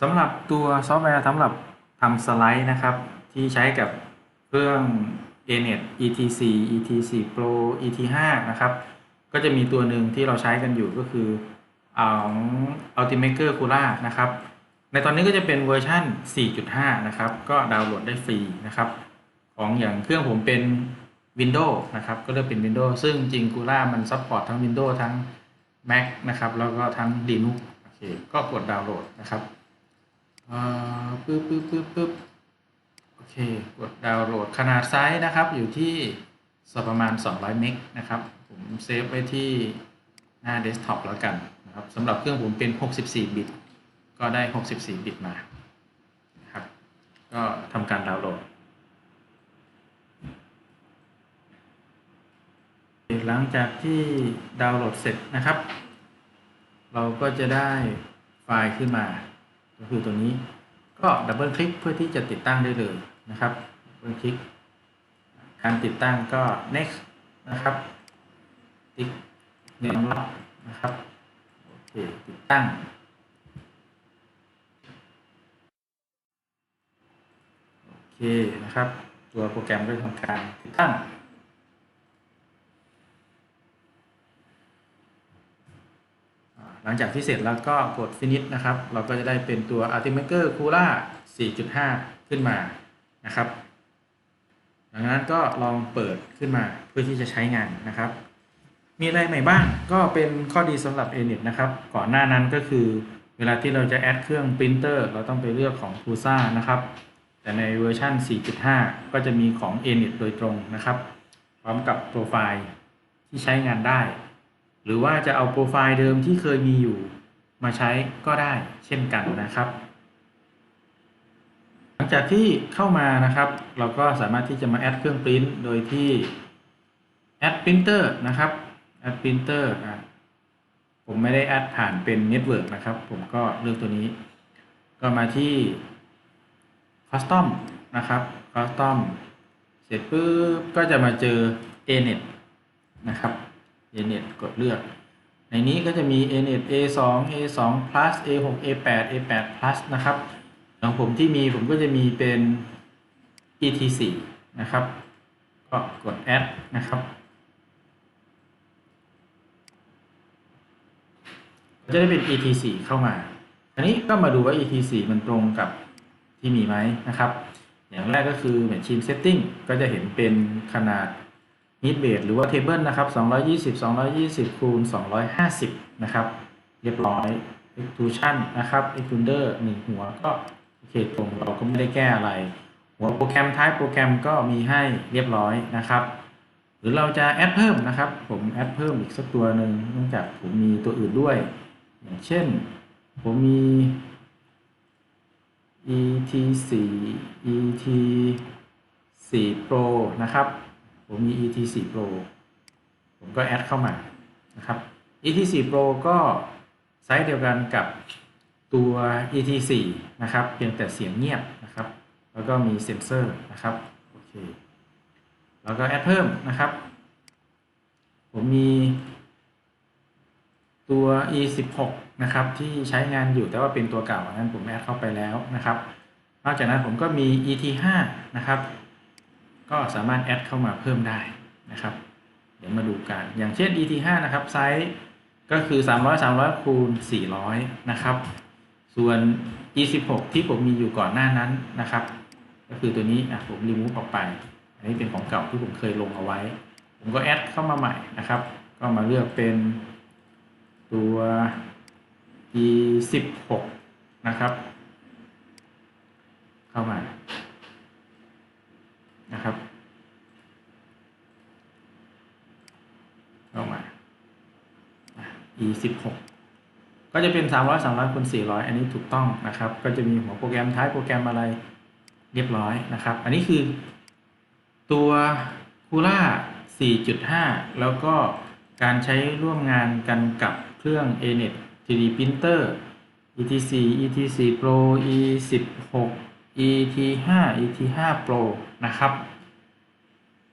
สำหรับตัวซอฟต์แวร์สำหรับทำสไลด์นะครับ ที่ใช้กับเครื่อง ANET ET4 ET4 Pro ET5 นะครับ ก็จะมีตัวหนึ่งที่เราใช้กันอยู่ก็คือของ Ultimaker Cura นะครับ ในตอนนี้ก็จะเป็นเวอร์ชัน4.5 นะครับ ก็ดาวน์โหลดได้ฟรีนะครับ ของอย่างเครื่องผมเป็น Windows นะครับ ก็เลือกเป็น Windows ซึ่งจริง Cura มันซัพพอร์ตทั้ง Windows ทั้ง Mac นะครับ แล้วก็ทั้ง Linux โอเค ก็กดดาวน์โหลดนะครับ ปึ๊บปึ๊บปึ๊บปึ๊บโอเค กดดาวน์โหลดขนาดไซส์นะครับ อยู่ที่สักประมาณ 200 เมกนะครับ ผมเซฟไว้ที่หน้าเดสก์ท็อปแล้วกันนะครับสำหรับเครื่องผมเป็น 64 บิต ก็ได้ 64 บิตมานะครับ ก็ทำการดาวน์โหลด หลังจากที่ดาวน์โหลดเสร็จนะครับ เราก็จะได้ไฟล์ขึ้นมา ก็คือตัวนี้ก็ดับเบิลคลิกเพื่อที่จะติดตั้งได้เลยนะครับดับเบิลคลิกการติดตั้งก็ next นะครับติ๊กเน้นล็อกนะครับโอเคติดตั้งโอเคนะครับ ตัวโปรแกรมก็ทำการติดตั้ง หลังจากที่เสร็จแล้วก็กด finish นะครับ เราก็จะได้เป็นตัว Ultimaker Cura 4.5 ขึ้นมานะครับดังนั้นก็ลองเปิดขึ้นมาเพื่อที่จะใช้งานนะครับ มีอะไรใหม่บ้างก็เป็นข้อดีสำหรับ Enit นะครับ ก่อนหน้านั้นก็คือเวลาที่เราจะแอดเครื่องปรินเตอร์เราต้องไปเลือกของ Prusa นะครับ แต่ในเวอร์ชัน4.5 ก็จะมีของ Enit โดยตรงนะครับ พร้อมกับโปรไฟล์ที่ใช้งานได้ หรือว่าจะเอาโปรไฟล์เดิมที่เคยมีอยู่มาใช้ก็ได้เช่นกันนะครับ หลังจากที่เข้ามานะครับ เราก็สามารถที่จะมาแอดเครื่องปริ้นโดยที่แอดปรินเตอร์นะครับแอดปรินเตอร์ผมไม่ได้แอดผ่านเป็นเน็ตเวิร์กนะครับ ผมก็เลือกตัวนี้ ก็มาที่ Custom นะครับ Custom เสร็จปุ๊บก็จะมาเจอ ANET นะครับ ANET กดเลือก ในนี้ก็จะมี ANET A2 A2 plus A6 A8 A8 plus นะครับของผมที่มีผมก็จะมีเป็น ET4 นะครับ ก็กด add นะครับจะได้เป็น ET4 เข้ามาอันนี้ก็มาดูว่า ET4 มันตรงกับที่มีไหมนะครับ อย่างแรกก็คือ Machine Setting ก็จะเห็นเป็นขนาด Heat Base หรือว่า Table นะครับ 220 220 คูณ 250 นะครับ เรียบร้อย Extrusion นะครับ Extruder 1 หัวก็โอเคตรงเราก็ไม่ได้แก้อะไร หัวโปรแกรมท้ายโปรแกรมก็มีให้เรียบร้อยนะครับ หรือเราจะแอดเพิ่มนะครับ ผมแอดเพิ่มอีกสักตัวหนึ่งเนื่องจากผมมีตัวอื่นด้วย อย่างเช่น ผมมี ET4 ET4 Pro นะครับ ผมมี ET4 Pro ผมก็แอดเข้ามานะครับ ET4 Pro ก็ไซส์เดียวกันกับตัว ET4 นะครับ เพียงแต่เสียงเงียบนะครับ แล้วก็มีเซ็นเซอร์นะครับ โอเค แล้วก็แอดเพิ่มนะครับ ผมมีตัว E16 นะครับ ที่ใช้งานอยู่แต่ว่าเป็นตัวเก่านนั้นผมแอดเข้าไปแล้วนะครับ นอกจากนั้นผมก็มี ET5 นะครับ ก็สามารถแอดเข้ามาเพิ่มได้นะครับ เดี๋ยวมาดูกัน อย่างเช่น ET5 นะครับไซส์ก็คือ 300 300คูณ400 นะครับ ส่วน E16 ที่ผมมีอยู่ก่อนหน้านั้นนะครับ ก็คือตัวนี้อะผมรีมูฟออกไป อันนี้เป็นของเก่าที่ผมเคยลงเอาไว้ ผมก็แอดเข้ามาใหม่นะครับ ก็มาเลือกเป็นตัว E16 นะครับ เข้ามา นะครับ เข้ามา e 1 6ก็จะเป็น 300 300คูณ400 อันนี้ถูกต้องนะครับ ก็จะมีหัวโปรแกรมท้ายโปรแกรมอะไรเรียบร้อยนะครับ อันนี้คือตัว Cura 4.5 แล้วก็การใช้ร่วมงานกันกับเครื่อง ANET 3D Printer ET4 ET4 Pro E16 ET5 ET5 Pro นะครับ